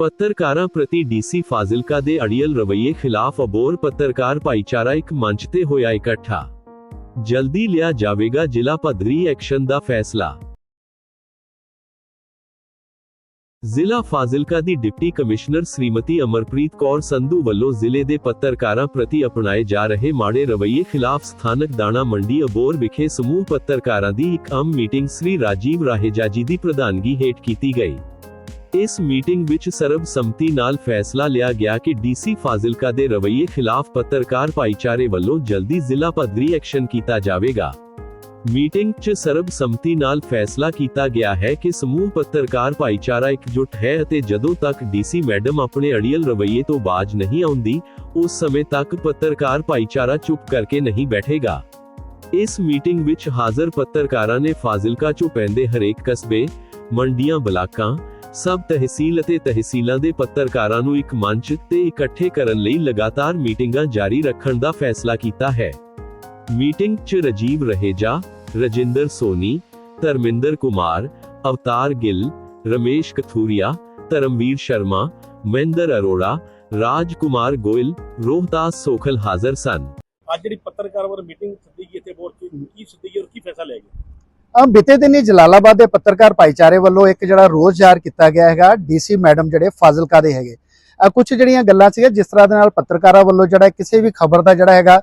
ਪੱਤਰਕਾਰਾਂ ਪ੍ਰਤੀ ਡੀਸੀ ਫਾਜ਼ਿਲਕਾ ਦੇ ਅੜੀਅਲ ਰਵੱਈਏ ਖਿਲਾਫ ਅਬੋਰ ਪੱਤਰਕਾਰ ਭਾਈਚਾਰਾ ਇੱਕ ਮੰਚ ਤੇ ਹੋਇਆ ਇਕੱਠਾ ਜਲਦੀ ਲਿਆ ਜਾਵੇਗਾ ਜ਼ਿਲ੍ਹਾ ਪੱਧਰੀ ਐਕਸ਼ਨ ਦਾ ਫੈਸਲਾ ਜ਼ਿਲ੍ਹਾ ਫਾਜ਼ਿਲਕਾ ਦੀ ਡਿਪਟੀ ਕਮਿਸ਼ਨਰ ਸ੍ਰੀਮਤੀ ਅਮਰਪ੍ਰੀਤ ਕੌਰ ਸੰਧੂ ਵੱਲੋਂ ਜ਼ਿਲ੍ਹੇ ਦੇ ਪੱਤਰਕਾਰਾਂ ਪ੍ਰਤੀ ਅਪਣਾਏ ਜਾ ਰਹੇ ਮਾੜੇ ਰਵੱਈਏ ਖਿਲਾਫ ਸਥਾਨਕ ਦਾਣਾ ਮੰਡੀ ਅਬੋਰ ਵਿਖੇ ਸਮੂਹ ਪੱਤਰਕਾਰਾਂ ਦੀ ਇੱਕ ਆਮ ਮੀਟਿੰਗ ਸ੍ਰੀ ਰਾਜੀਵ ਰਾਹੇਜਾ ਜੀ ਦੀ ਪ੍ਰਧਾਨਗੀ ਹੇਠ ਕੀਤੀ ਗਈ ਇਸ ਮੀਟਿੰਗ ਵਿੱਚ ਸਰਬ ਸੰਮਤੀ ਨਾਲ ਫੈਸਲਾ ਲਿਆ ਗਿਆ ਕਿ ਡੀਸੀ ਫਾਜ਼ਿਲਕਾ ਦੇ ਰਵੱਈਏ ਖਿਲਾਫ ਪੱਤਰਕਾਰ ਭਾਈਚਾਰੇ ਵੱਲੋਂ ਜਲਦੀ ਜ਼ਿਲ੍ਹਾ ਪੱਧਰੀ ਐਕਸ਼ਨ ਕੀਤਾ ਜਾਵੇਗਾ। ਮੀਟਿੰਗ 'ਚ ਸਰਬ ਸੰਮਤੀ ਨਾਲ ਫੈਸਲਾ ਕੀਤਾ ਗਿਆ ਹੈ ਕਿ ਸਮੂਹ ਪੱਤਰਕਾਰ ਭਾਈਚਾਰਾ ਇਕਜੁੱਟ ਹੈ ਅਤੇ ਜਦੋਂ ਤੱਕ ਡੀਸੀ ਮੈਡਮ ਆਪਣੇ ਅੜੀਅਲ ਰਵਈਏ ਤੋਂ ਬਾਜ ਨਹੀਂ ਆਉਂਦੀ, ਉਸ ਸਮੇਂ ਤੱਕ ਪੱਤਰਕਾਰ ਭਾਈਚਾਰਾ ਚੁੱਪ ਕਰਕੇ ਨਹੀਂ ਬੈਠੇਗਾ। ਇਸ ਮੀਟਿੰਗ ਵਿੱਚ ਹਾਜ਼ਰ ਪੱਤਰਕਾਰਾਂ ਨੇ ਫਾਜ਼ਿਲਕਾ 'ਚੋਂ ਪੈਂਦੇ ਹਰੇਕ ਕਸਬੇ, ਮੰਡੀਆਂ, ਬਲਾਕਾਂ ਸਬ ਤਹਿਸੀਲ ਅਤੇ ਤਹਿਸੀਲਾਂ ਦੇ ਪੱਤਰਕਾਰਾਂ ਨੂੰ ਇੱਕ ਮੰਚ ਤੇ ਇਕੱਠੇ ਕਰਨ ਲਈ ਲਗਾਤਾਰ ਮੀਟਿੰਗਾਂ ਜਾਰੀ ਰੱਖਣ ਦਾ ਫੈਸਲਾ ਕੀਤਾ ਹੈ। ਮੀਟਿੰਗ 'ਚ ਰਾਜੀਵ ਰਹੇਜਾ, ਰਜਿੰਦਰ ਸੋਨੀ, ਧਰਮਿੰਦਰ ਕੁਮਾਰ, ਅਵਤਾਰ ਗਿੱਲ, ਰਮੇਸ਼ ਕਥੂਰੀਆ, ਧਰਮਵੀਰ ਸ਼ਰਮਾ, ਮਹਿੰਦਰ ਅਰੋੜਾ ਰਾਜ ਕੁਮਾਰ ਗੋਇਲ, ਰੋਹਤਾਸ ਸੋਖਲ ਹਾਜ਼ਰ ਸਨ। ਅੱਜ ਜਿਹੜੀ ਪੱਤਰਕਾਰ ਵੱਲੋਂ ਮੀਟਿੰਗ ਸੱਦੀ ਗਈ ਇੱਥੇ ਬੋਰਡ ਕੀ ਕੀ ਸੱਦੀ ਗਈ ਔਰ ਕੀ ਫੈਸਲਾ ਲਿਆ ਗਿਆ? ਅ ਬੀਤੇ ਹੀ ਜਲਾਲਾਬਾਦ ਦੇ ਪੱਤਰਕਾਰ ਭਾਈਚਾਰੇ ਵੱਲੋਂ ਇੱਕ ਜਿਹੜਾ ਰੋਸ ਜ਼ਾਹਰ ਕੀਤਾ ਗਿਆ ਹੈਗਾ, ਡੀਸੀ ਮੈਡਮ ਜਿਹੜੇ ਫਾਜ਼ਿਲਕਾ ਦੇ ਹੈਗੇ। ਕੁਝ ਜਿਹੜੀਆਂ ਗੱਲਾਂ ਸੀਗੀਆਂ, ਜਿਸ ਤਰ੍ਹਾਂ ਦੇ ਨਾਲ ਪੱਤਰਕਾਰਾਂ ਵੱਲੋਂ ਜਿਹੜਾ ਕਿਸੇ ਵੀ ਖਬਰ ਦਾ ਜਿਹੜਾ ਹੈਗਾ,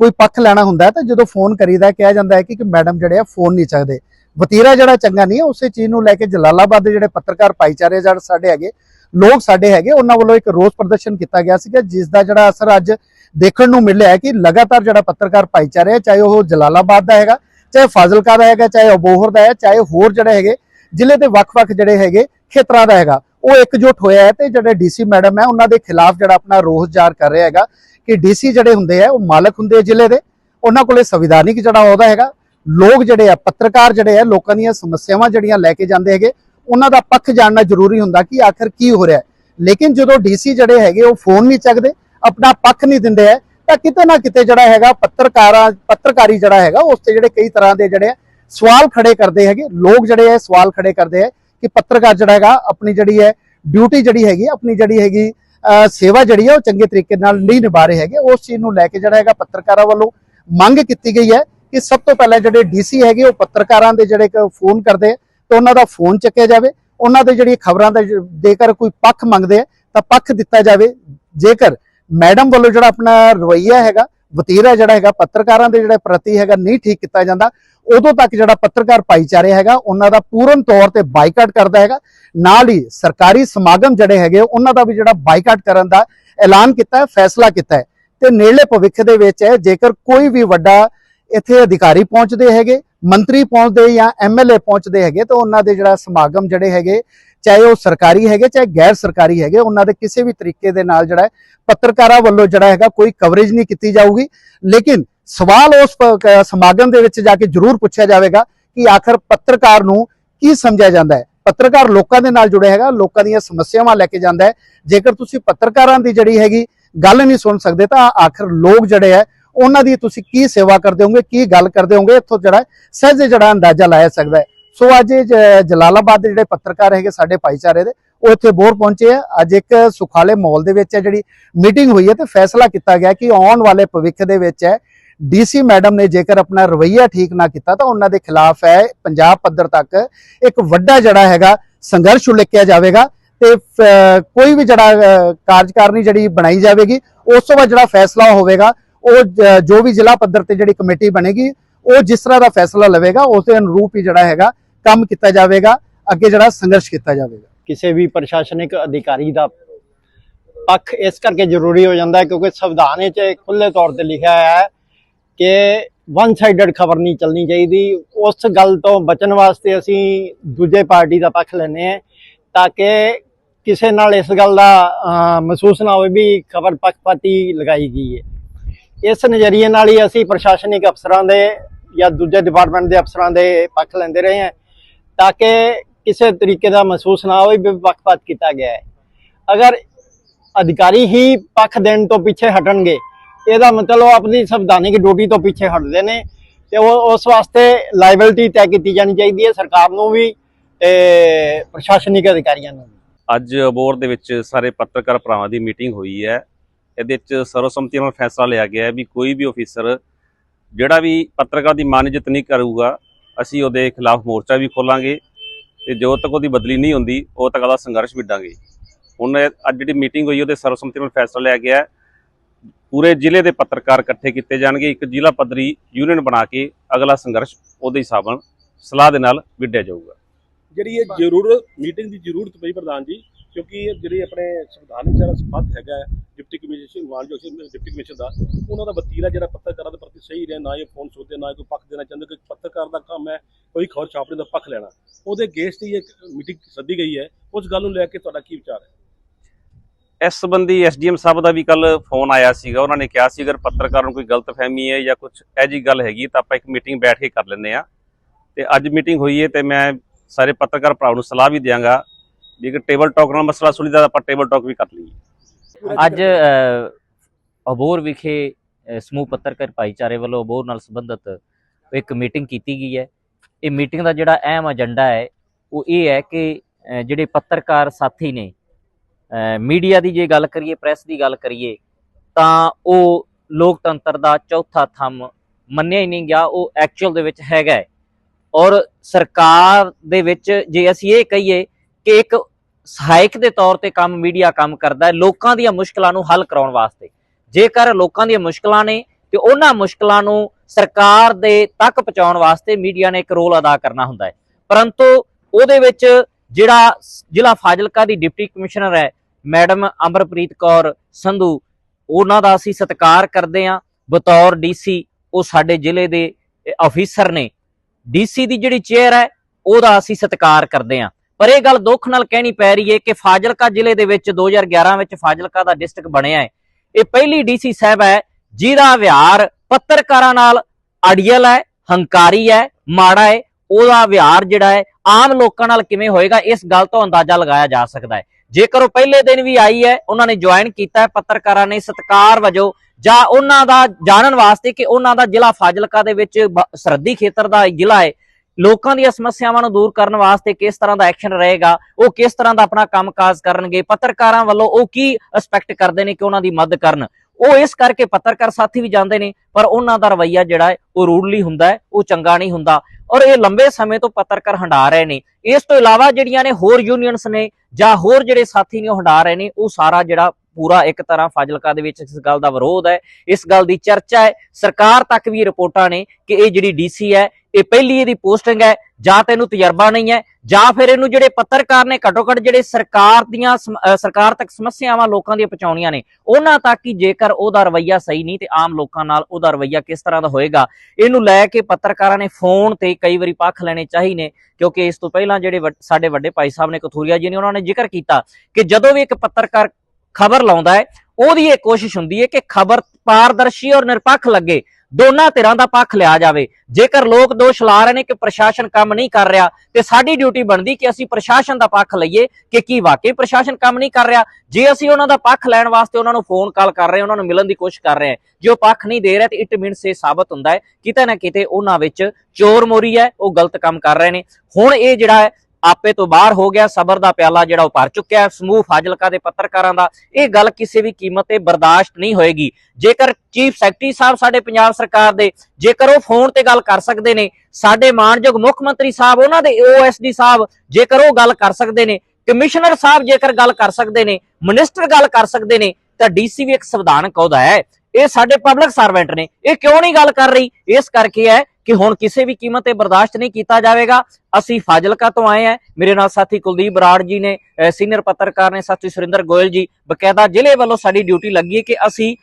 ਕੋਈ ਪੱਖ ਲੈਣਾ ਹੁੰਦਾ ਤਾਂ ਜਦੋਂ ਫੋਨ ਕਰੀਦਾ ਕਿਹਾ ਜਾਂਦਾ ਹੈ ਕਿ ਕਿ ਮੈਡਮ ਜਿਹੜੇ ਆ ਫੋਨ ਨਹੀਂ ਚੱਕਦੇ। ਵਤੀਰਾ ਜਿਹੜਾ ਚੰਗਾ ਨਹੀਂ ਹੈ, ਉਸੇ ਚੀਜ਼ ਨੂੰ ਲੈ ਕੇ ਜਲਾਲਾਬਾਦ ਦੇ ਜਿਹੜੇ ਪੱਤਰਕਾਰ ਭਾਈਚਾਰੇ ਜਿਹੜੇ ਸਾਡੇ ਹੈਗੇ, ਲੋਕ ਸਾਡੇ ਹੈਗੇ, ਉਹਨਾਂ ਵੱਲੋਂ ਇੱਕ ਰੋਸ ਪ੍ਰਦਰਸ਼ਨ ਕੀਤਾ ਗਿਆ ਸੀਗਾ, ਜਿਸ ਦਾ ਜਿਹੜਾ ਅਸਰ ਅੱਜ ਦੇਖਣ ਨੂੰ ਮਿਲਿਆ ਕਿ ਲਗਾਤਾਰ ਜਿਹੜਾ ਪੱਤਰਕਾਰ ਭਾਈਚਾਰੇ ਹੈ ਚਾਹੇ ਉਹ ਜਲਾਲਾਬਾਦ ਦਾ ਹੈਗਾ ਚਾਹੇ ਫਾਜ਼ਿਲਕਾ ਦਾ ਹੈਗਾ, ਚਾਹੇ ਅਬੋਹਰ ਦਾ ਹੈ, ਚਾਹੇ ਹੋਰ ਜਿਹੜੇ ਹੈਗੇ, ਜ਼ਿਲ੍ਹੇ ਦੇ ਵੱਖ-ਵੱਖ ਜਿਹੜੇ ਹੈਗੇ ਖੇਤਰਾਂ ਦਾ ਹੈਗਾ। ਉਹ ਇਕਜੁੱਟ ਹੋਇਆ ਹੈ ਤੇ ਜਿਹੜੇ ਡੀਸੀ ਮੈਡਮ ਹੈ, ਉਹਨਾਂ ਦੇ ਖਿਲਾਫ ਜਿਹੜਾ ਆਪਣਾ ਰੋਸ ਜਾਰ ਕਰ ਰਿਹਾ ਹੈਗਾ ਕਿ ਡੀਸੀ ਜਿਹੜੇ ਹੁੰਦੇ ਆ ਉਹ ਮਾਲਕ ਹੁੰਦੇ ਆ ਜ਼ਿਲ੍ਹੇ ਦੇ। ਉਹਨਾਂ ਕੋਲੇ ਸੰਵਿਧਾਨਿਕ ਜਿਹੜਾ ਅਹੁਦਾ ਹੈਗਾ, ਲੋਕ ਜਿਹੜੇ ਆ, ਪੱਤਰਕਾਰ ਜਿਹੜੇ ਆ, ਲੋਕਾਂ ਦੀਆਂ ਸਮੱਸਿਆਵਾਂ ਜਿਹੜੀਆਂ ਲੈ ਕੇ ਜਾਂਦੇ ਹੈਗੇ, ਉਹਨਾਂ ਦਾ ਪੱਖ ਜਾਣਨਾ ਜ਼ਰੂਰੀ ਹੁੰਦਾ ਕਿ ਆਖਰ ਕੀ ਹੋ ਰਿਹਾ ਲੇਕਿਨ ਜਦੋਂ ਡੀਸੀ ਜਿਹੜੇ ਹੈਗੇ, ਉਹ ਫੋਨ ਨਹੀਂ ਚੱਕਦੇ, ਆਪਣਾ ਪੱਖ ਨਹੀਂ ਦਿੰਦੇ ਹੈ ਤਾਂ ਕਿਤੇ ਨਾ ਕਿਤੇ ਜਿਹੜਾ ਹੈਗਾ ਪੱਤਰਕਾਰਾਂ ਪੱਤਰਕਾਰੀ ਜਿਹੜਾ ਹੈਗਾ ਉਸ ਤੇ ਜਿਹੜੇ ਕਈ ਤਰ੍ਹਾਂ ਦੇ ਜਿਹੜੇ ਆ, ਸਵਾਲ ਖੜੇ ਕਰਦੇ ਹੈਗੇ ਲੋਕ ਜਿਹੜੇ ਹੈ ਸਵਾਲ ਖੜੇ ਕਰਦੇ ਹੈ ਕਿ ਪੱਤਰਕਾਰ ਜਿਹੜਾ ਹੈਗਾ ਆਪਣੀ ਜਿਹੜੀ ਹੈ ਡਿਊਟੀ ਜਿਹੜੀ ਹੈਗੀ ਆਪਣੀ ਜਿਹੜੀ ਹੈਗੀ ਸੇਵਾ ਜਿਹੜੀ ਹੈ ਉਹ ਚੰਗੇ ਤਰੀਕੇ ਨਾਲ ਨਹੀਂ ਨਿਭਾ ਰਹੇ ਹੈਗੇ। ਉਸ ਚੀਜ਼ ਨੂੰ ਲੈ ਕੇ ਜਿਹੜਾ ਹੈਗਾ ਪੱਤਰਕਾਰਾਂ ਵੱਲੋਂ ਮੰਗ ਕੀਤੀ ਗਈ ਹੈ ਕਿ ਸਭ ਤੋਂ ਪਹਿਲਾਂ ਜਿਹੜੇ ਡੀਸੀ ਹੈਗੇ ਉਹ ਪੱਤਰਕਾਰਾਂ ਦੇ ਜਿਹੜੇ ਫੋਨ ਕਰਦੇ ਆ ਤਾਂ ਉਹਨਾਂ ਦਾ ਫੋਨ ਚੱਕਿਆ ਜਾਵੇ। ਉਹਨਾਂ ਦੇ ਜਿਹੜੀ ਖਬਰਾਂ ਦਾ ਜੇਕਰ ਕੋਈ ਪੱਖ ਮੰਗਦੇ ਆ ਤਾਂ ਪੱਖ ਦਿੱਤਾ ਜਾਵੇ। ਜੇਕਰ ਮੈਡਮ ਵੱਲੋਂ ਜਿਹੜਾ ਆਪਣਾ ਰਵੱਈਆ ਹੈਗਾ, ਵਤੀਰਾ ਜਿਹੜਾ ਹੈਗਾ, ਪੱਤਰਕਾਰਾਂ ਦੇ ਜਿਹੜੇ ਪ੍ਰਤੀ ਹੈਗਾ ਨਹੀਂ ਠੀਕ ਕੀਤਾ ਜਾਂਦਾ, ਉਦੋਂ ਤੱਕ ਜਿਹੜਾ ਪੱਤਰਕਾਰ ਭਾਈਚਾਰੇ ਹੈਗਾ, ਉਹਨਾਂ ਦਾ ਪੂਰਨ ਤੌਰ ਤੇ ਬਾਈਕਾਟ ਕਰਦਾ ਹੈਗਾ। ਨਾਲ ਹੀ ਸਰਕਾਰੀ ਸਮਾਗਮ ਜਿਹੜੇ ਹੈਗੇ, ਉਹਨਾਂ ਦਾ ਵੀ ਜਿਹੜਾ ਬਾਈਕਾਟ ਕਰਨ ਦਾ ਐਲਾਨ ਕੀਤਾ ਹੈ, ਫੈਸਲਾ ਕੀਤਾ ਹੈ। ਤੇ ਨੇੜਲੇ ਭਵਿੱਖ ਦੇ ਵਿੱਚ ਹੈ, ਜੇਕਰ ਕੋਈ ਵੀ ਵੱਡਾ ਇੱਥੇ ਅਧਿਕਾਰੀ ਪਹੁੰਚਦੇ ਹੈਗੇ, ਮੰਤਰੀ ਪਹੁੰਚਦੇ ਜਾਂ ਐਮਐਲਏ ਪਹੁੰਚਦੇ ਹੈਗੇ, ਤਾਂ ਉਹਨਾਂ ਦੇ ਜਿਹੜਾ ਸਮਾਗਮ ਜਿਹੜੇ ਹੈਗੇ ਚਾਹੇ ਉਹ ਸਰਕਾਰੀ ਹੈਗੇ, ਚਾਹੇ ਗੈਰ ਸਰਕਾਰੀ ਹੈਗੇ, ਉਹਨਾਂ ਦੇ ਕਿਸੇ ਵੀ ਤਰੀਕੇ ਦੇ ਨਾਲ ਜਿਹੜਾ ਪੱਤਰਕਾਰਾਂ ਵੱਲੋਂ ਜਿਹੜਾ ਹੈਗਾ ਕੋਈ ਕਵਰੇਜ ਨਹੀਂ ਕੀਤੀ ਜਾਊਗੀ। ਲੇਕਿਨ ਸਵਾਲ ਉਸ ਸਮਾਗਮ ਦੇ ਵਿੱਚ ਜਾ ਕੇ ਜ਼ਰੂਰ ਪੁੱਛਿਆ ਜਾਵੇਗਾ ਕਿ ਆਖਰ ਪੱਤਰਕਾਰ ਨੂੰ ਕੀ ਸਮਝਿਆ ਜਾਂਦਾ ਹੈ। ਪੱਤਰਕਾਰ ਲੋਕਾਂ ਦੇ ਨਾਲ ਜੁੜਿਆ ਹੈਗਾ, ਲੋਕਾਂ ਦੀਆਂ ਸਮੱਸਿਆਵਾਂ ਲੈ ਕੇ ਜਾਂਦਾ ਹੈ। ਜੇਕਰ ਤੁਸੀਂ ਪੱਤਰਕਾਰਾਂ ਦੀ ਜਿਹੜੀ ਹੈਗੀ ਗੱਲ ਨਹੀਂ ਸੁਣ ਸਕਦੇ, ਤਾਂ ਆਖਰ ਲੋਕ ਜਿਹੜੇ ਹੈ, ਉਹਨਾਂ ਦੀ ਤੁਸੀਂ ਕੀ ਸੇਵਾ ਕਰਦੇ ਹੋਗੇ, ਕੀ ਗੱਲ ਕਰਦੇ ਹੋਗੇ, ਇੱਥੋਂ ਜਿਹੜਾ ਸਹਿਜ ਜਿਹੜਾ ਅੰਦਾਜ਼ਾ ਲਾਇਆ ਸਕਦਾ ਹੈ। ਸੋ ਅੱਜ ਜ- ਜਲਾਲਾਬਾਦ ਦੇ ਜਿਹੜੇ ਪੱਤਰਕਾਰ ਹੈਗੇ ਸਾਡੇ ਭਾਈਚਾਰੇ ਦੇ ਉਹ ਇੱਥੇ ਬੋਰ ਪਹੁੰਚੇ ਆ। ਅੱਜ ਇੱਕ ਸੁਖਾਲੇ ਮਾਹੌਲ ਦੇ ਵਿੱਚ ਹੈ ਜਿਹੜੀ ਮੀਟਿੰਗ ਹੋਈ ਹੈ ਤੇ ਫੈਸਲਾ ਕੀਤਾ ਗਿਆ ਕਿ ਆਉਣ ਵਾਲੇ ਭਵਿੱਖ ਦੇ ਵਿੱਚ ਹੈ। ਡੀਸੀ ਮੈਡਮ ਨੇ ਜੇਕਰ ਆਪਣਾ ਰਵੱਈਆ ਠੀਕ ਨਾ ਕੀਤਾ ਤਾਂ ਉਹਨਾਂ ਦੇ ਖਿਲਾਫ ਹੈ ਪੰਜਾਬ ਪੱਧਰ ਤੱਕ ਇੱਕ ਵੱਡਾ ਜਿਹੜਾ ਹੈਗਾ ਸੰਘਰਸ਼ ਉਲੇਕਿਆ ਜਾਵੇਗਾ ਤੇ ਕੋਈ ਵੀ ਜਿਹੜਾ ਅ, ਕਾਰਜਕਾਰਨੀ ਜਿਹੜੀ ਬਣਾਈ ਜਾਵੇਗੀ ਉਸ ਤੋਂ ਬਾਅਦ ਜਿਹੜਾ ਫੈਸਲਾ ਹੋਵੇਗਾ ਉਹ ਜੋ ਵੀ ਜ਼ਿਲ੍ਹਾ ਪੱਧਰ ਤੇ ਜਿਹੜੀ ਕਮੇਟੀ ਬਣੇਗੀ ਉਹ ਜਿਸ ਤਰ੍ਹਾਂ ਦਾ ਫੈਸਲਾ ਲਵੇਗਾ ਉਸ ਦੇ ਅਨੁਰੂਪ ਹੀ ਜਿਹੜਾ ਹੈਗਾ ਕੰਮ ਕੀਤਾ ਜਾਵੇਗਾ, ਅੱਗੇ ਜਿਹੜਾ ਸੰਘਰਸ਼ ਕੀਤਾ ਜਾਵੇਗਾ। ਕਿਸੇ ਵੀ ਪ੍ਰਸ਼ਾਸਨਿਕ ਅਧਿਕਾਰੀ ਦਾ ਪੱਖ ਇਸ ਕਰਕੇ ਜ਼ਰੂਰੀ ਹੋ ਜਾਂਦਾ ਹੈ ਕਿਉਂਕਿ ਸੰਵਿਧਾਨ ਵਿੱਚ ਖੁੱਲੇ ਤੌਰ ਤੇ ਲਿਖਿਆ ਹੋਇਆ ਹੈ ਕਿ ਵਨ ਸਾਈਡਡ ਖਬਰ ਨਹੀਂ ਚੱਲਣੀ ਚਾਹੀਦੀ। ਉਸ ਗੱਲ ਤੋਂ ਬਚਣ ਵਾਸਤੇ ਅਸੀਂ ਦੂਜੇ ਪਾਰਟੀ ਦਾ ਪੱਖ ਲੈਨੇ ਆ ਤਾਂ ਕਿ ਕਿਸੇ ਨਾਲ ਇਸ ਗੱਲ ਦਾ ਮਹਿਸੂਸ ਨਾ ਹੋਵੇ ਵੀ ਖਬਰ ਪੱਖਪਾਤੀ ਲਗਾਈ ਗਈ ਹੈ। ਇਸ ਨਜ਼ਰੀਏ ਨਾਲ ਹੀ ਅਸੀਂ ਪ੍ਰਸ਼ਾਸਨਿਕ ਅਫਸਰਾਂ ਦੇ ਜਾਂ ਦੂਜੇ ਡਿਪਾਰਟਮੈਂਟ ਦੇ ਅਫਸਰਾਂ ਦੇ ਪੱਖ ਲੈਂਦੇ ਰਹੇ ਹਾਂ। ਤਾਂ ਕਿ ਕਿਸੇ ਤਰੀਕੇ ਦਾ ਮਹਿਸੂਸ ਨਾ ਹੋਵੇ ਵੀ ਪੱਖਪਾਤ ਕੀਤਾ ਗਿਆ ਹੈ ਅਗਰ ਅਧਿਕਾਰੀ ਹੀ ਪੱਖ ਦੇਣ ਤੋਂ ਪਿੱਛੇ ਹਟਣਗੇ ਇਹਦਾ ਮਤਲਬ ਉਹ ਆਪਣੀ ਸੰਵਿਧਾਨਿਕ ਡਿਊਟੀ ਤੋਂ ਪਿੱਛੇ ਹਟਦੇ ਨੇ ਤੇ ਉਹ ਉਸ ਵਾਸਤੇ ਲਾਇਬਿਲਟੀ ਤੈਅ ਕੀਤੀ ਜਾਣੀ ਚਾਹੀਦੀ ਹੈ ਸਰਕਾਰ ਨੂੰ ਵੀ ਤੇ ਪ੍ਰਸ਼ਾਸਨਿਕ ਅਧਿਕਾਰੀਆਂ ਨੂੰ ਅੱਜ ਅਬੋਰ ਦੇ ਵਿੱਚ ਸਾਰੇ ਪੱਤਰਕਾਰ ਭਰਾਵਾਂ ਦੀ ਮੀਟਿੰਗ ਹੋਈ ਹੈ ਇਹਦੇ ਵਿੱਚ ਸਰਵਸੰਮਤੀ ਨਾਲ ਫੈਸਲਾ ਲਿਆ ਗਿਆ ਹੈ ਵੀ ਕੋਈ ਵੀ ਅਫੀਸਰ ਜਿਹੜਾ ਵੀ ਪੱਤਰਕਾਰ ਦੀ ਮਾਨ ਮਾਨਿਅਤ ਨਹੀਂ ਕਰੂਗਾ ਅਸੀਂ ਉਹਦੇ ਖਿਲਾਫ ਮੋਰਚਾ ਵੀ ਖੋਲਾਂਗੇ ਤੇ ਜਦੋਂ ਤੱਕ ਉਹਦੀ ਬਦਲੀ ਨਹੀਂ ਹੁੰਦੀ, ਉਦੋਂ ਤੱਕ ਉਹਦਾ ਸੰਘਰਸ਼ ਵਿੱਢਾਂਗੇ। ਹੁਣ ਅੱਜ ਜਿਹੜੀ ਮੀਟਿੰਗ ਹੋਈ, ਉਹਦੇ ਸਰਵਸੰਮਤੀ ਨਾਲ ਫੈਸਲਾ ਲਿਆ ਗਿਆ ਪੂਰੇ ਜ਼ਿਲ੍ਹੇ ਦੇ ਪੱਤਰਕਾਰ ਇਕੱਠੇ ਕੀਤੇ ਜਾਣਗੇ। ਇੱਕ ਜ਼ਿਲ੍ਹਾ ਪੱਧਰੀ ਯੂਨੀਅਨ ਬਣਾ ਕੇ ਅਗਲਾ ਸੰਘਰਸ਼ ਉਹਦੇ ਹਿਸਾਬ ਨਾਲ ਸਲਾਹ ਦੇ ਨਾਲ ਵਿੱਢਿਆ ਜਾਊਗਾ। ਜਿਹੜੀ ਇਹ ਜ਼ਰੂਰ, ਮੀਟਿੰਗ ਦੀ ਜ਼ਰੂਰਤ ਪਈ ਪ੍ਰਧਾਨ ਜੀ ਕਿਉਂਕਿ ਇਹ ਜਿਹੜੇ ਆਪਣੇ ਸੰਵਿਧਾਨਿਕ ਜਿਹੜਾ ਸਪੱਤ ਹੈਗਾ ਡਿਪਟੀ ਕਮਿਸ਼ਨਰ ਮਾਨਯੋਗ ਡਿਪਟੀ ਕਮਿਸ਼ਨਰ ਦਾ, ਉਹਨਾਂ ਦਾ ਵਤੀਰਾ ਜਿਹੜਾ ਪੱਤਰਕਾਰਾਂ ਦੇ ਪ੍ਰਤੀ ਸਹੀ ਰਿਹਾ, ਨਾ ਇਹ ਫੋਨ ਸੋਚਦੇ, ਨਾ ਇਹ ਕੋਈ ਪੱਖ ਦੇਣਾ ਚਾਹੁੰਦੇ ਕਿ ਪੱਤਰਕਾਰ ਦਾ ਕੰਮ ਹੈ ਕੋਈ ਖਬਰ ਛਾਪਣੇ ਦਾ ਪੱਖ ਲੈਣਾ। ਉਹਦੇ ਅਗੇਂਸਟ ਹੀ ਇੱਕ ਮੀਟਿੰਗ ਸੱਦੀ ਗਈ ਹੈ। ਉਸ ਗੱਲ ਨੂੰ ਲੈ ਕੇ ਤੁਹਾਡਾ ਕੀ ਵਿਚਾਰ ਹੈ? ਇਸ ਸੰਬੰਧੀ ਐਸਡੀਐਮ ਸਾਹਿਬ ਦਾ ਵੀ ਕੱਲ ਫੋਨ ਆਇਆ ਸੀਗਾ। ਉਹਨਾਂ ਨੇ ਕਿਹਾ ਸੀ, ਅਗਰ ਪੱਤਰਕਾਰ ਨੂੰ ਕੋਈ ਗਲਤਫਹਿਮੀ ਹੈ ਜਾਂ ਕੁਝ ਇਹੋ ਜਿਹੀ ਗੱਲ ਹੈਗੀ, ਤਾਂ ਆਪਾਂ ਇੱਕ ਮੀਟਿੰਗ ਬੈਠ ਕੇ ਕਰ ਲੈਂਦੇ ਆ ਤੇ ਅੱਜ ਮੀਟਿੰਗ ਹੋਈ ਹੈ ਤੇ ਮੈਂ ਸਾਰੇ ਪੱਤਰਕਾਰ ਭਰਾਵਾਂ ਨੂੰ ਸਲਾਹ ਵੀ ਦਿਆਂਗਾ ਵੀ ਟੇਬਲ ਟਾਕ ਨਾਲ ਮਸਲਾ ਸੁਲਝਦਾ ਆਪਾਂ ਟੇਬਲ ਟਾਕ ਵੀ ਕਰ ਲਈਏ। ਅੱਜ ਅ, ਅਬੋਰ ਵਿਖੇ ਸਮੂਹ ਪੱਤਰਕਾਰ ਭਾਈਚਾਰੇ ਵੱਲੋਂ ਅਬੋਰ ਨਾਲ ਸੰਬੰਧਿਤ ਇੱਕ ਮੀਟਿੰਗ ਕੀਤੀ ਗਈ ਹੈ। ਇਹ ਮੀਟਿੰਗ ਦਾ ਜਿਹੜਾ ਅਹਿਮ ਏਜੰਡਾ ਹੈ ਉਹ ਇਹ ਹੈ ਕਿ ਜਿਹੜੇ ਪੱਤਰਕਾਰ ਸਾਥੀ ਨੇ ਮੀਡੀਆ ਦੀ ਜੇ ਗੱਲ ਕਰੀਏ ਪ੍ਰੈਸ ਦੀ ਗੱਲ ਕਰੀਏ ਤਾਂ ਉਹ ਲੋਕਤੰਤਰ ਦਾ ਚੌਥਾ ਥੰਮ ਮੰਨਿਆ ਹੀ ਨਹੀਂ ਗਿਆ ਉਹ ਐਕਚੁਅਲ ਦੇ ਵਿੱਚ ਹੈਗਾ ਹੈ। ਔਰ ਸਰਕਾਰ ਦੇ ਵਿੱਚ ਜੇ ਅਸੀਂ ਇਹ ਕਹੀਏ ਕਿ ਇੱਕ ਸਹਾਇਕ ਦੇ ਤੌਰ ਤੇ ਕੰਮ ਮੀਡੀਆ ਕੰਮ ਕਰਦਾ ਹੈ, ਲੋਕਾਂ ਦੀਆਂ ਮੁਸ਼ਕਲਾਂ ਨੂੰ ਹੱਲ ਕਰਾਉਣ ਵਾਸਤੇ। ਜੇਕਰ ਲੋਕਾਂ ਦੀਆਂ ਮੁਸ਼ਕਲਾਂ ਨੇ ਤੇ ਉਹਨਾਂ ਮੁਸ਼ਕਲਾਂ ਨੂੰ ਸਰਕਾਰ ਦੇ ਤੱਕ ਪਹੁੰਚਾਉਣ ਵਾਸਤੇ ਮੀਡੀਆ ਨੇ ਇੱਕ ਰੋਲ ਅਦਾ ਕਰਨਾ ਹੁੰਦਾ ਹੈ। ਪਰੰਤੂ ਉਹਦੇ ਵਿੱਚ ਜਿਹੜਾ ਜ਼ਿਲ੍ਹਾ ਫਾਜ਼ਿਲਕਾ ਦੀ ਡਿਪਟੀ ਕਮਿਸ਼ਨਰ ਹੈ, ਮੈਡਮ ਅਮਰਪ੍ਰੀਤ ਕੌਰ ਸੰਧੂ, ਉਹਨਾਂ ਦਾ ਅਸੀਂ ਸਤਿਕਾਰ ਕਰਦੇ ਹਾਂ। ਬਤੌਰ ਡੀਸੀ ਉਹ ਸਾਡੇ ਜ਼ਿਲ੍ਹੇ ਦੇ ਅਫੀਸਰ ਨੇ। ਡੀਸੀ ਦੀ ਜਿਹੜੀ ਚੇਅਰ ਹੈ, ਉਹਦਾ ਅਸੀਂ ਸਤਿਕਾਰ ਕਰਦੇ ਹਾਂ। ਪਰ ਇਹ ਗੱਲ ਦੁੱਖ ਨਾਲ ਕਹਿਣੀ ਪੈ ਰਹੀ ਹੈ ਕਿ ਫਾਜ਼ਿਲਕਾ ਜ਼ਿਲ੍ਹੇ ਦੇ ਵਿੱਚ 2011 ਵਿੱਚ ਫਾਜ਼ਿਲਕਾ ਦਾ ਡਿਸਟ੍ਰਿਕਟ ਬਣਿਆ ਹੈ। ਇਹ ਪਹਿਲੀ ਡੀਸੀ ਸਾਹਿਬ ਹੈ, ਜਿਹਦਾ ਵਿਹਾਰ ਪੱਤਰਕਾਰਾਂ ਨਾਲ ਅੜੀਅਲ ਹੈ, ਹੰਕਾਰੀ ਹੈ, ਮਾੜਾ ਹੈ, ਉਹਦਾ ਵਿਹਾਰ ਜਿਹੜਾ ਹੈ, ਆਮ ਲੋਕਾਂ ਨਾਲ ਕਿਵੇਂ ਹੋਏਗਾ, ਇਸ ਗੱਲ ਤੋਂ ਅੰਦਾਜ਼ਾ ਲਗਾਇਆ ਜਾ ਸਕਦਾ ਹੈ। ਜੇਕਰ ਉਹ ਪਹਿਲੇ ਦਿਨ ਵੀ ਆਈ ਹੈ, ਉਹਨਾਂ ਨੇ ਜੁਆਇਨ ਕੀਤਾ ਹੈ, ਪੱਤਰਕਾਰਾਂ ਨੇ ਸਤਕਾਰ ਵਜੋਂ, ਜਾਂ ਉਹਨਾਂ ਦਾ ਜਾਣਨ ਵਾਸਤੇ ਕਿ ਉਹਨਾਂ ਦਾ ਜ਼ਿਲ੍ਹਾ ਫਾਜ਼ਿਲਕਾ ਦੇ ਵਿੱਚ ਬ- ਸਰਹੱਦੀ ਖੇਤਰ ਦਾ ਜ਼ਿਲ੍ਹਾ ਹੈ ਲੋਕਾਂ ਦੀਆਂ ਸਮੱਸਿਆਵਾਂ ਨੂੰ ਦੂਰ ਕਰਨ ਵਾਸਤੇ ਕਿਸ ਤਰ੍ਹਾਂ ਦਾ ਐਕਸ਼ਨ ਰਹੇਗਾ, ਉਹ ਕਿਸ ਤਰ੍ਹਾਂ ਦਾ ਆਪਣਾ ਕੰਮਕਾਜ ਕਰਨਗੇ, ਪੱਤਰਕਾਰਾਂ ਵੱਲੋਂ ਉਹ ਕੀ ਐਕਸਪੈਕਟ ਕਰਦੇ ਨੇ ਕਿ ਉਹਨਾਂ ਦੀ ਮਦਦ ਕਰਨ। ਉਹ ਇਸ ਕਰਕੇ ਪੱਤਰਕਾਰ ਸਾਥੀ ਵੀ ਜਾਂਦੇ ਨੇ, ਪਰ ਉਹਨਾਂ ਦਾ ਰਵੱਈਆ ਜਿਹੜਾ ਹੈ, ਉਹ ਰੂਡਲੀ ਹੁੰਦਾ ਹੈ, ਉਹ ਚੰਗਾ ਨਹੀਂ ਹੁੰਦਾ। ਔਰ ਇਹ ਲੰਬੇ ਸਮੇਂ ਤੋਂ ਪੱਤਰਕਾਰ ਹੰਡਾ ਰਹੇ ਨੇ। ਇਸ ਤੋਂ ਇਲਾਵਾ ਜਿਹੜੀਆਂ ਨੇ ਹੋਰ ਯੂਨੀਅਨਸ ਨੇ ਜਾਂ ਹੋਰ ਜਿਹੜੇ ਸਾਥੀ ਨੇ ਉਹ ਹੰਡਾ ਰਹੇ ਨੇ, ਉਹ ਸਾਰਾ ਜਿਹੜਾ ਪੂਰਾ ਇੱਕ ਤਰ੍ਹਾਂ ਫਾਜ਼ਿਲਕਾ ਦੇ ਵਿੱਚ ਇਸ ਗੱਲ ਦਾ ਵਿਰੋਧ ਹੈ। ਇਸ ਗੱਲ ਦੀ ਚਰਚਾ ਹੈ। ਸਰਕਾਰ ਤੱਕ ਵੀ ਰਿਪੋਰਟਾਂ ਨੇ ਕਿ ਇਹ ਜਿਹੜੀ ਡੀਸੀ ਹੈ, ਇਹ ਪਹਿਲੀ ਇਹਦੀ ਪੋਸਟਿੰਗ ਹੈ। ਜਾਂ ਤੈਨੂੰ ਤਜਰਬਾ ਨਹੀਂ ਹੈ, ਜਾਂ ਫਿਰ ਇਹਨੂੰ ਜਿਹੜੇ ਪੱਤਰਕਾਰ ਨੇ ਘੱਟੋ ਘੱਟ ਜਿਹੜੇ ਸਰਕਾਰ ਦੀਆਂ ਸਰਕਾਰ ਤੱਕ ਸਮੱਸਿਆਵਾਂ ਲੋਕਾਂ ਦੀਆਂ ਪਹੁੰਚਾਉਣੀਆਂ ਨੇ, ਉਹਨਾਂ ਤੱਕ ਹੀ ਜੇਕਰ ਉਹਦਾ ਰਵੱਈਆ ਸਹੀ ਨਹੀਂ ਤੇ ਆਮ ਲੋਕਾਂ ਨਾਲ ਉਹਦਾ ਰਵੱਈਆ ਕਿਸ ਤਰ੍ਹਾਂ ਦਾ ਹੋਏਗਾ, ਇਹਨੂੰ ਲੈ ਕੇ ਪੱਤਰਕਾਰਾਂ ਨੇ ਫੋਨ ਤੇ ਕਈ ਵਾਰੀ ਪੱਖ ਲੈਣੇ ਚਾਹੀ ਨੇ, ਕਿਉਂਕਿ ਇਸ ਤੋਂ ਪਹਿਲਾਂ ਜਿਹੜੇ ਵੱਡ- ਸਾਡੇ ਵੱਡੇ ਭਾਈ ਸਾਹਿਬ ਨੇ ਕਥੂਰੀਆ ਜੀ ਨੇ ਉਹਨਾਂ ਨੇ ਜ਼ਿਕਰ ਕੀਤਾ ਕਿ ਜਦੋਂ ਵੀ ਇੱਕ ਪੱਤਰਕਾਰ ਖਬਰ ਲਾਉਂਦਾ ਹੈ। ਉਹਦੀ ਇਹ ਕੋਸ਼ਿਸ਼ ਹੁੰਦੀ ਹੈ ਕਿ ਖਬਰ ਪਾਰਦਰਸ਼ੀ ਔਰ ਨਿਰਪੱਖ ਲੱਗੇ। ਦੋਨਾਂ ਧਿਰਾਂ ਦਾ ਪੱਖ ਲਿਆ ਜਾਵੇ। ਜੇਕਰ ਲੋਕ ਦੋਸ਼ ਲਾ ਰਹੇ ਨੇ ਕਿ ਪ੍ਰਸ਼ਾਸਨ ਕੰਮ ਨਹੀਂ ਕਰ ਰਿਹਾ, ਤੇ ਸਾਡੀ ਡਿਊਟੀ ਬਣਦੀ ਕਿ ਅਸੀਂ ਪ੍ਰਸ਼ਾਸਨ ਦਾ ਪੱਖ ਲਈਏ ਕਿ ਕੀ ਵਾਕਈ ਪ੍ਰਸ਼ਾਸਨ ਕੰਮ ਨਹੀਂ ਕਰ ਰਿਹਾ। ਜੇ ਅਸੀਂ ਉਹਨਾਂ ਦਾ ਪੱਖ ਲੈਣ ਵਾਸਤੇ ਉਹਨਾਂ ਨੂੰ ਫੋਨ ਕਾਲ ਕਰ ਰਹੇ, ਉਹਨਾਂ ਨੂੰ ਮਿਲਣ ਦੀ ਕੋਸ਼ਿਸ਼ ਕਰ ਰਹੇ, ਜੇ ਉਹ ਪੱਖ ਨਹੀਂ ਦੇ ਰਿਹਾ, ਤੇ ਇਟ ਮੀਨਸ ਇਹ ਸਾਬਤ ਹੁੰਦਾ ਹੈ। ਕਿਤੇ ਨਾ ਕਿਤੇ ਉਹਨਾਂ ਵਿੱਚ ਚੋਰ ਮੋਰੀ ਹੈ, ਉਹ ਗਲਤ ਕੰਮ ਕਰ ਰਹੇ ਨੇ। ਹੁਣ ਇਹ ਜਿਹੜਾ ਹੈ ਆਪੇ ਤੋਂ ਬਾਹਰ ਹੋ ਗਿਆ, ਸਬਰ ਦਾ ਪਿਆਲਾ ਜਿਹੜਾ ਉਹ ਭਰ ਚੁੱਕਿਆ ਸਮੂਹ ਫਾਜ਼ਿਲਕਾ ਦੇ ਪੱਤਰਕਾਰਾਂ ਦਾ ਇਹ ਗੱਲ ਕਿਸੇ ਵੀ ਕੀਮਤ ਤੇ ਬਰਦਾਸ਼ਤ ਨਹੀਂ ਹੋਏਗੀ। ਜੇਕਰ ਚੀਫ ਸੈਕਟਰੀ ਸਾਹਿਬ ਸਾਡੇ ਪੰਜਾਬ ਸਰਕਾਰ ਦੇ, ਜੇਕਰ ਉਹ ਫੋਨ ਤੇ ਗੱਲ ਕਰ ਸਕਦੇ ਨੇ, ਸਾਡੇ ਮਾਨਯੋਗ ਮੁੱਖ ਮੰਤਰੀ ਸਾਹਿਬ, ਉਹਨਾਂ ਦੇ ਓਐਸਡੀ ਸਾਹਿਬ ਜੇਕਰ ਉਹ ਗੱਲ ਕਰ ਸਕਦੇ ਨੇ, ਕਮਿਸ਼ਨਰ ਸਾਹਿਬ ਜੇਕਰ ਗੱਲ ਕਰ ਸਕਦੇ ਨੇ, ਮਿਨਿਸਟਰ ਗੱਲ ਕਰ ਸਕਦੇ ਨੇ, ਤਾਂ ਡੀਸੀ ਵੀ ਇੱਕ ਸੰਵਿਧਾਨਕ ਅਹੁਦਾ ਹੈ। ਇਹ ਸਾਡੇ ਪਬਲਿਕ ਸਰਵੈਂਟ ਨੇ। ਇਹ ਕਿਉਂ ਨਹੀਂ ਗੱਲ ਕਰ ਰਹੀ? ਇਸ ਕਰਕੇ ਹੈ ਕਿ ਹੁਣ ਕਿਸੇ ਵੀ ਕੀਮਤ ਤੇ ਬਰਦਾਸ਼ਤ ਨਹੀਂ ਕੀਤਾ ਜਾਵੇਗਾ। ਅਸੀਂ ਫਾਜ਼ਿਲਕਾ ਤੋਂ ਆਏ ਹਾਂ। ਮੇਰੇ ਨਾਲ ਸਾਥੀ ਕੁਲਦੀਪ ਬਰਾੜ ਜੀ ਨੇ ਸੀਨੀਅਰ ਪੱਤਰਕਾਰ ਨੇ, ਸਾਥੀ ਸੁਰਿੰਦਰ ਗੋਇਲ ਜੀ, ਬਕਾਇਦਾ ਜ਼ਿਲ੍ਹੇ ਵੱਲੋਂ ਸਾਡੀ ਡਿਊਟੀ ਲੱਗੀ ਹੈ ਕਿ ਅਸੀਂ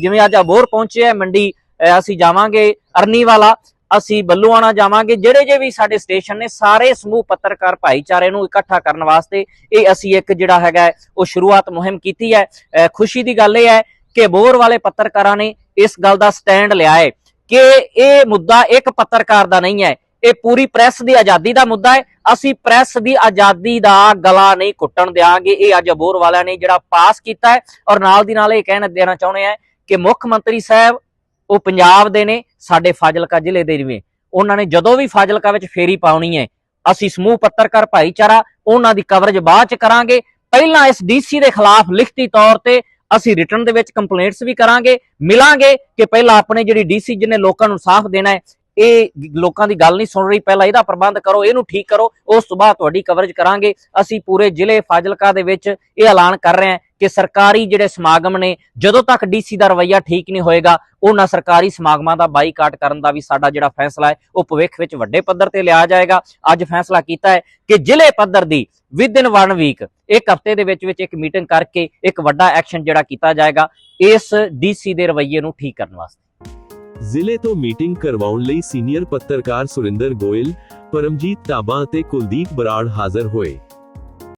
ਜਿਵੇਂ ਅੱਜ ਅਬੋਰ ਪਹੁੰਚੇ ਹੈ ਮੰਡੀ ਅਸੀਂ ਜਾਵਾਂਗੇ ਅਰਨੀ ਵਾਲਾ, ਅਸੀਂ ਬੱਲੂਆਣਾ ਜਾਵਾਂਗੇ। ਜਿਹੜੇ ਜੇ ਵੀ ਸਾਡੇ ਸਟੇਸ਼ਨ ਨੇ, ਸਾਰੇ ਸਮੂਹ ਪੱਤਰਕਾਰ ਭਾਈਚਾਰੇ ਨੂੰ ਇਕੱਠਾ ਕਰਨ ਵਾਸਤੇ ਇਹ ਅਸੀਂ ਇੱਕ ਜਿਹੜਾ ਹੈਗਾ ਉਹ ਸ਼ੁਰੂਆਤ ਮੁਹਿੰਮ ਕੀਤੀ ਹੈ। ਖੁਸ਼ੀ ਦੀ ਗੱਲ ਇਹ ਹੈ ਕਿ ਅਬੋਰ ਵਾਲੇ ਪੱਤਰਕਾਰਾਂ ਨੇ ਇਸ ਗੱਲ ਦਾ ਸਟੈਂਡ ਲਿਆ ਹੈ ਕਿ ਇਹ ਮੁੱਦਾ ਇੱਕ ਪੱਤਰਕਾਰ ਦਾ ਨਹੀਂ ਹੈ, ਇਹ ਪੂਰੀ ਪ੍ਰੈਸ ਦੀ ਆਜ਼ਾਦੀ ਦਾ ਮੁੱਦਾ ਹੈ। ਅਸੀਂ ਪ੍ਰੈਸ ਦੀ ਆਜ਼ਾਦੀ ਦਾ ਗਲਾ ਨਹੀਂ ਘੁੱਟਣ ਦਿਆਂਗੇ। ਇਹ ਅੱਜ ਅਬੋਰ ਵਾਲਿਆਂ ਨੇ ਜਿਹੜਾ ਪਾਸ ਕੀਤਾ ਹੈ ਔਰ ਨਾਲ ਦੀ ਨਾਲ ਇਹ ਕਹਿਣਾ ਦੇਣਾ ਚਾਹੁੰਦੇ ਆ ਕਿ ਮੁੱਖ ਮੰਤਰੀ ਸਾਹਿਬ, ਉਹ ਪੰਜਾਬ ਦੇ ਨੇ, ਸਾਡੇ ਫਾਜ਼ਿਲਕਾ ਜ਼ਿਲ੍ਹੇ ਦੇ ਨੇ। ਉਹਨਾਂ ਨੇ ਜਦੋਂ ਵੀ ਫਾਜ਼ਿਲਕਾ ਵਿੱਚ ਫੇਰੀ ਪਾਉਣੀ ਹੈ, ਅਸੀਂ ਸਮੂਹ ਪੱਤਰਕਾਰ ਭਾਈਚਾਰਾ, ਉਹਨਾਂ ਦੀ ਕਵਰੇਜ ਬਾਅਦ ਚ ਕਰਾਂਗੇ। ਪਹਿਲਾਂ ਇਸ ਡੀਸੀ ਦੇ ਖਿਲਾਫ ਲਿਖਤੀ ਤੌਰ ਤੇ ਅਸੀਂ ਰਿਟਰਨ ਦੇ ਵਿੱਚ ਕੰਪਲੇਂਟਸ ਵੀ ਕਰਾਂਗੇ, ਮਿਲਾਂਗੇ ਕਿ ਪਹਿਲਾਂ ਆਪਣੇ ਜਿਹੜੀ ਡੀਸੀ ਜਿਹਨੇ ਲੋਕਾਂ ਨੂੰ ਸਾਫ਼ ਦੇਣਾ ਹੈ ਇਹ ਲੋਕਾਂ ਦੀ ਗੱਲ ਨਹੀਂ ਸੁਣ ਰਹੀ। ਪਹਿਲਾਂ ਇਹਦਾ ਪ੍ਰਬੰਧ ਕਰੋ, ਇਹਨੂੰ ਠੀਕ ਕਰੋ, ਉਸ ਤੋਂ ਬਾਅਦ ਤੁਹਾਡੀ ਕਵਰੇਜ ਕਰਾਂਗੇ। ਅਸੀਂ ਪੂਰੇ ਜ਼ਿਲ੍ਹੇ ਫਾਜ਼ਿਲਕਾ ਦੇ ਵਿੱਚ ਇਹ ਐਲਾਨ ਕਰ ਰਹੇ ਹਾਂ ਕਿ ਸਰਕਾਰੀ ਜਿਹੜੇ ਸਮਾਗਮ ਨੇ, ਜਦੋਂ ਤੱਕ ਡੀਸੀ ਦਾ ਰਵੱਈਆ ਠੀਕ ਨਹੀਂ ਹੋਏਗਾ, ਉਹਨਾਂ ਸਰਕਾਰੀ ਸਮਾਗਮਾਂ ਦਾ ਬਾਈਕਾਟ ਕਰਨ ਦਾ ਵੀ ਸਾਡਾ ਜਿਹੜਾ ਫੈਸਲਾ ਹੈ, ਉਹ ਭਵਿੱਖ ਵਿੱਚ ਵੱਡੇ ਪੱਧਰ ਤੇ ਲਿਆ ਜਾਏਗਾ। ਅੱਜ ਫੈਸਲਾ ਕੀਤਾ ਹੈ ਕਿ ਜ਼ਿਲ੍ਹੇ ਪੱਧਰ ਦੀ ਵਿਦ ਵਨ ਵੀਕ ਇੱਕ ਹਫ਼ਤੇ ਦੇ ਵਿੱਚ ਵਿੱਚ ਇੱਕ ਮੀਟਿੰਗ ਕਰਕੇ ਇੱਕ ਵੱਡਾ ਐਕਸ਼ਨ ਜਿਹੜਾ ਕੀਤਾ ਜਾਏਗਾ, ਇਸ ਡੀਸੀ ਦੇ ਰਵੱਈਏ ਨੂੰ ਠੀਕ ਕਰਨ ਵਾਸਤੇ। ਜ਼ਿਲ੍ਹੇ ਤੋਂ ਮੀਟਿੰਗ ਕਰਵਾਉਣ ਲਈ ਸੀਨੀਅਰ ਪੱਤਰਕਾਰ ਸੁਰਿੰਦਰ ਗੋਇਲ, ਪਰਮਜੀਤ ਟਾਬਾ ਅਤੇ ਕੁਲਦੀਪ ਬਰਾੜ ਹਾਜ਼ਰ ਹੋਏ।